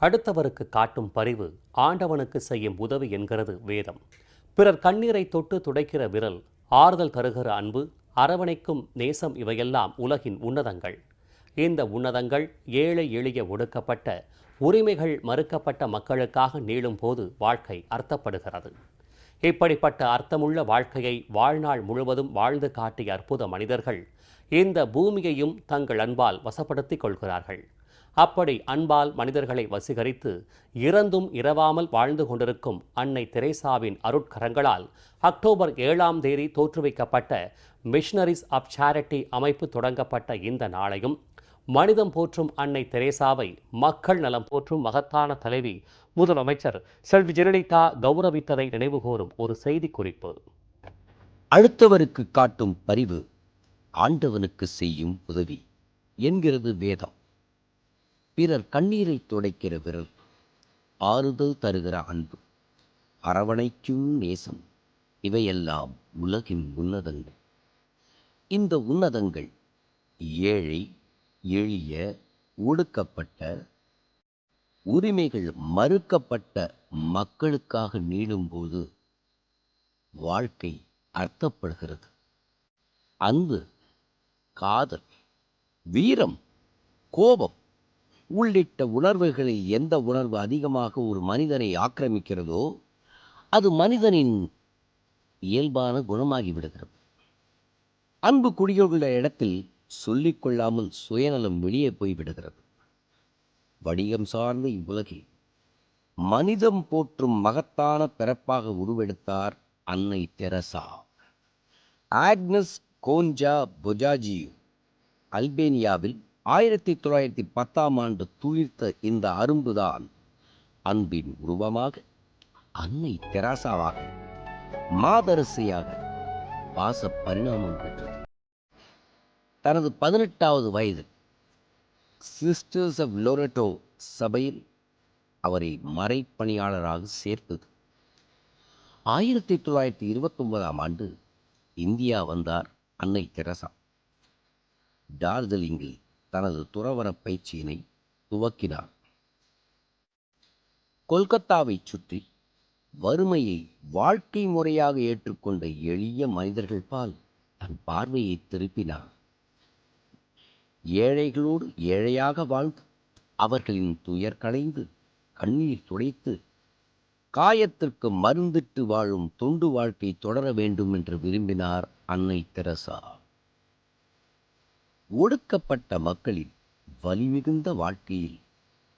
அடுத்தவருக்கு காட்டும் பரிவு ஆண்டவனுக்கு செய்யும் உதவி என்கிறது வேதம். பிறர் கண்ணீரை தொட்டு துடைக்கிற விரல் ஆறுதல் தருகிற அன்பு அரவணைக்கும் நேசம் இவையெல்லாம் உலகின் உன்னதங்கள். இந்த உன்னதங்கள் ஏழை எளிய ஒடுக்கப்பட்ட உரிமைகள் மறுக்கப்பட்ட மக்களுக்காக நீளும் போது வாழ்க்கை அர்த்தப்படுகிறது. இப்படிப்பட்ட அர்த்தமுள்ள வாழ்க்கையை வாழ்நாள் முழுவதும் வாழ்ந்து காட்டிய அற்புத மனிதர்கள் இந்த பூமியையும் தங்கள் அன்பால் வசப்படுத்திக் கொள்கிறார்கள். அப்படி அன்பால் மனிதர்களை வசீகரித்து இறந்தும் இரவாமல் வாழ்ந்து கொண்டிருக்கும் அன்னை தெரேசாவின் அருட்கரங்களால் அக்டோபர் ஏழாம் தேதி தோற்றுவிக்கப்பட்ட மிஷனரிஸ் ஆஃப் சேரிட்டி அமைப்பு தொடங்கப்பட்ட இந்த நாளையும் மனிதம் போற்றும் அன்னை தெரேசாவை மக்கள் நலம் போற்றும் மகத்தான தலைவி முதலமைச்சர் செல்வி ஜெயலலிதா கௌரவித்ததை நினைவுகூரும் ஒரு செய்தி குறிப்பு அடுத்தவருக்கு காட்டும் பரிவு ஆண்டவனுக்கு செய்யும் உதவி என்கிறது வேதம். பிறர் கண்ணீரை துடைக்கிற விரல் ஆறுதல் தருகிற அன்பு அரவணைக்கும் நேசம் இவையெல்லாம் உலகின் உன்னதங்கள். இந்த உன்னதங்கள் ஏழை எளிய ஒடுக்கப்பட்ட உரிமைகள் மறுக்கப்பட்ட மக்களுக்காக நீளும்போது வாழ்க்கை அர்த்தப்படுகிறது. அன்பு காதல் வீரம் கோபம் உள்ளிட்ட உணர்வுகளில் எந்த உணர்வு அதிகமாக ஒரு மனிதனை ஆக்கிரமிக்கிறதோ அது மனிதனின் இயல்பான குணமாகி விடுகிறது. அன்பு குடியுள்ள இடத்தில் சொல்லிக்கொள்ளாமல் சுயநலம் வெளியே போய்விடுகிறது வணிகம் சார்ந்த இவ்வுலகில் மனிதம் போற்றும் மகத்தான பிறப்பாக உருவெடுத்தார் அன்னை தெரசா. ஆக்னஸ் கோஞ்சா பொஜாஜியு அல்பேனியாவில் ஆயிரத்தி தொள்ளாயிரத்தி பத்தாம் ஆண்டு துளிர்த்த இந்த அரும்புதான் அன்பின் உருவமாக அன்னை தெராசாவாக மாதரசியாக பாச பரிணாமம் பெற்றது. தனது பதினெட்டாவது வயதில் சிஸ்டர்ஸ் ஆஃப் லோரட்டோ சபையில் அவரை மறைப்பணியாளராக சேர்த்தது. ஆயிரத்தி தொள்ளாயிரத்தி இருபத்தொன்பதாம் ஆண்டு இந்தியா வந்தார் அன்னை தெரசா. டார்ஜிலிங்கில் தனது துறவரப் பயிற்சியினை துவக்கினார். கொல்கத்தாவைச் சுற்றி வறுமையை வாழ்க்கை முறையாக ஏற்றுக்கொண்ட எளிய மனிதர்கள் பால் தன் பார்வையை திருப்பினார். ஏழைகளோடு ஏழையாக வாழ்ந்து அவர்களின் துயர் களைந்து கண்ணீர் துடைத்து காயத்திற்கு மருந்திட்டு வாழும் தொண்டு வாழ்க்கை தொடர வேண்டும் என்று விரும்பினார் அன்னை தெரசா. ஒடுக்கப்பட்ட மக்களின் வலிமிகுந்த வாழ்க்கையில்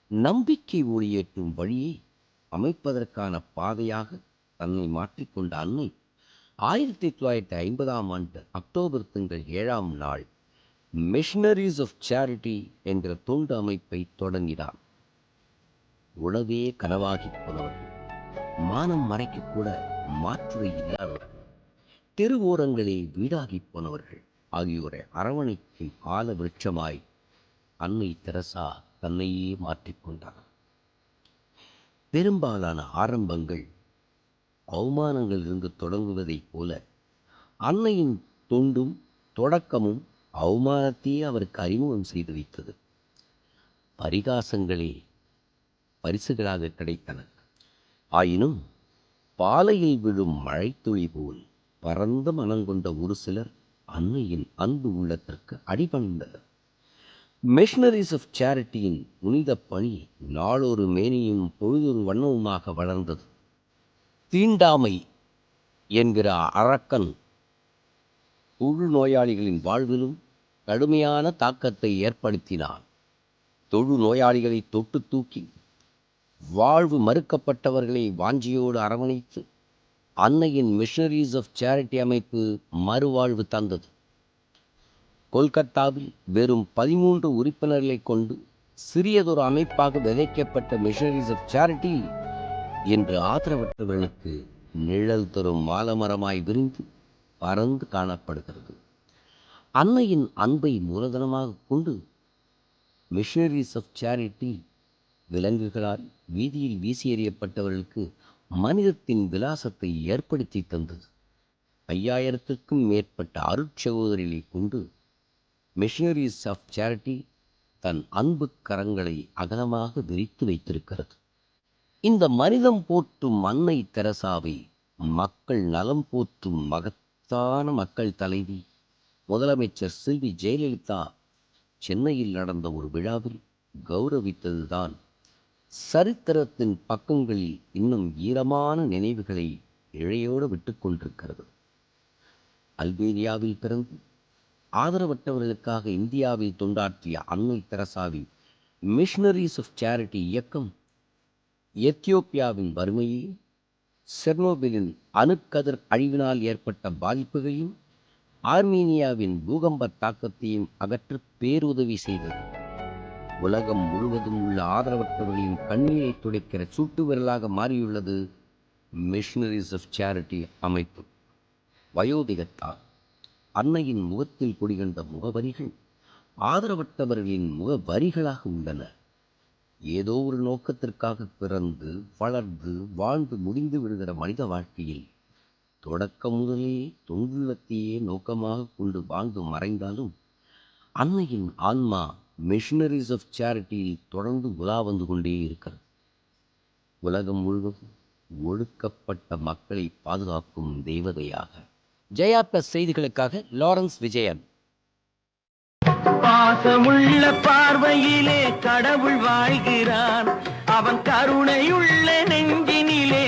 நம்பிக்கை ஒளியேற்றும் வழியை அமைப்பதற்கான பாதையாக தன்னை மாற்றிக்கொண்ட அன்னை ஆயிரத்தி தொள்ளாயிரத்தி ஐம்பதாம் ஆண்டு அக்டோபர் திங்கள் ஏழாம் நாள் மிஷனரிஸ் ஆஃப் சேரிட்டி என்ற தொண்டு அமைப்பை தொடங்கினார். உணவே கனவாகி போனவர்கள் மானம் மறைக்கக்கூட மாற்றுரை இல்லாதவர்கள் தெருவோரங்களே வீடாகி போனவர்கள் ஆகியோரை அரவணைக்கும் ஆல விருட்சமாய் அன்னை தெரசா தன்னையே மாற்றிக்கொண்டார் பெரும்பாலான ஆரம்பங்கள் அவமானங்களிலிருந்து தொடங்குவதைப் போல அன்னையின் தொண்டும் தொடக்கமும் அவமானத்தையே அவருக்கு அறிமுகம் செய்து வைத்தது. பரிகாசங்களே பரிசுகளாக கிடைத்தன. ஆயினும் பாலையில் விழும் மழைத்துளி போல் பரந்த மனம் கொண்ட ஒரு சிலர் அன்னையின் அன்பு உள்ளத்திற்கு அடிபணிந்தது. மிஷனரிஸ் ஆஃப் சேரிட்டியின் புனித பணி நாளொரு மேனியும் பொழுதொரு வண்ணமுமாக வளர்ந்தது. தீண்டாமை என்கிற அரக்கன் தொழு நோயாளிகளின் வாழ்விலும் கடுமையான தாக்கத்தை ஏற்படுத்தினான். தொழு நோயாளிகளை தொட்டு தூக்கி வாழ்வு மறுக்கப்பட்டவர்களை வாஞ்சியோடு அரவணைத்து அன்னையின் மிஷனரிஸ் ஆஃப் சேரிட்டி அமைப்பு மறுவாழ்வு தந்தது. கொல்கத்தாவில் வெறும் பதிமூன்று உறுப்பினர்களை கொண்டு சிறியதொரு அமைப்பாக விதைக்கப்பட்ட மிஷனரிஸ் ஆஃப் சேரிட்டி இன்று ஆதரவற்றவர்களுக்கு நிழல் தரும் மாலமரமாய் விரிந்து பறந்து காணப்படுகிறது. அன்னையின் அன்பை மூலதனமாக கொண்டு மிஷனரிஸ் ஆஃப் சேரிட்டி விலங்குகளால் வீதியில் வீசி எறியப்பட்டவர்களுக்கு மனிதத்தின் விலாசத்தை ஏற்படுத்தி தந்தது. ஐயாயிரத்திற்கும் மேற்பட்ட அருட்சகோதரிகளை கொண்டு மிஷனரிஸ் ஆஃப் சேரிட்டி தன் அன்பு கரங்களை அகலமாக விரித்து வைத்திருக்கிறது. இந்த மனிதம் போற்றும் அன்னை தெரசாவை மக்கள் நலம் போற்றும் மகத்தான மக்கள் தலைவி முதலமைச்சர் செல்வி ஜெயலலிதா சென்னையில் நடந்த ஒரு விழாவில் கௌரவித்ததுதான் சரித்திரத்தின் பக்கங்களில் இன்னும் ஈரமான நினைவுகளை இழையோடு விட்டு கொண்டிருக்கிறது. அல்பேனியாவில் பிறந்து ஆதரவற்றவர்களுக்காக இந்தியாவில் தொண்டாற்றிய அன்னை தெரசாவின் மிஷனரிஸ் ஆஃப் சேரிட்டி இயக்கம் எத்தியோப்பியாவின் வறுமையை செர்னோபிலின் அணுக்கதிர் அழிவினால் ஏற்பட்ட பாதிப்புகளையும் ஆர்மீனியாவின் பூகம்ப தாக்கத்தையும் அகற்ற பேருதவி செய்தது. உலகம் முழுவதும் உள்ள ஆதரவற்றவர்களின் கண்ணீரை துடைக்கிற சூட்டு விரலாக மாறியுள்ளது மிஷனரிஸ் ஆஃப் சேரிட்டி அமைப்பு. வயோதிகத்தால் அன்னையின் முகத்தில் குடிகண்ட முகவரிகள் ஆதரவற்றவர்களின் முகவரிகளாக உள்ளன. ஏதோ ஒரு நோக்கத்திற்காக பிறந்து வளர்ந்து வாழ்ந்து முடிந்து விடுகிற மனித வாழ்க்கையில் தொடக்கம் முதலே தொங்குலத்தையே நோக்கமாக கொண்டு வாழ்ந்து மறைந்தாலும் அன்னையின் ஆன்மா மிஷினரிஸ் ஆஃப் சேரிட்டி தொடர்ந்து உலா வந்து கொண்டே இருக்கிறது. உலகம் முழுவதும் ஒழுக்கப்பட்ட மக்களை பாதுகாக்கும் தேவதையாக. ஜெயா பிளஸ் செய்திகளுக்காக லாரன்ஸ் விஜயன். பாசமுள்ள பார்வையிலே கடவுள் வாழ்கிறான் அவன் கருணையுள்ள நெஞ்சினிலே